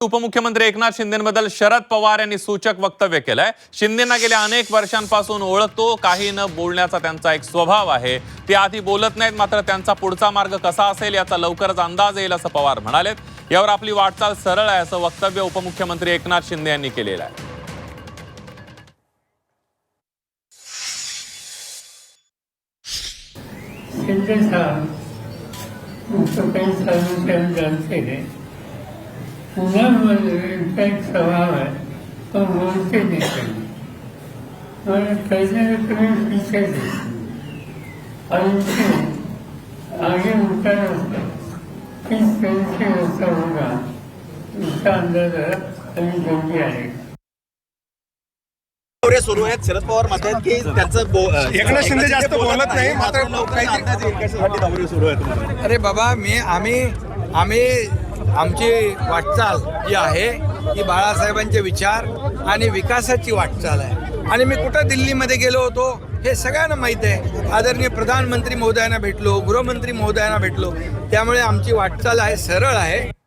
उपमुख्यमंत्री एकनाथ शिंदेबद्दल शरद पवार यांनी सूचक वक्तव्य केलंय. शिंदेना गेल्या अनेक वर्षांपासून ओळखतो काही न बोलण्याचा त्यांचा एक स्वभाव आहे. ते आधी बोलत नाहीत मात्र त्यांचा पुढचा मार्ग कसा असेल याचा लवकरच अंदाज येईल असं पवार म्हणालेत. यावर आपली वाटचाल सरळ आहे असं वक्तव्य उपमुख्यमंत्री एकनाथ शिंदे यांनी केलेलं आहे. शिंदे साहब इनका एक स्वभाव है तो बोलते नहीं किस तरह से होता होगा उसका अंदाजा दौरे सुरू आहेत. शरद पवार म्हणतात की त्यांचं एकनाथ शिंदे जास्त बोलत नाही, मात्र अरे बाबा मी आम्ही आम्ही आमची वाटचाल जी आहे ही बाळासाहेबांचे विचार आणि विकासाची वाटचाल आहे. आणि मी कुठं दिल्लीमध्ये गेलो होतो हे सगळ्यांना माहीत आहे. आदरणीय प्रधानमंत्री महोदयांना भेटलो गृहमंत्री महोदयांना भेटलो. त्यामुळे आमची वाटचाल आहे सरळ आहे.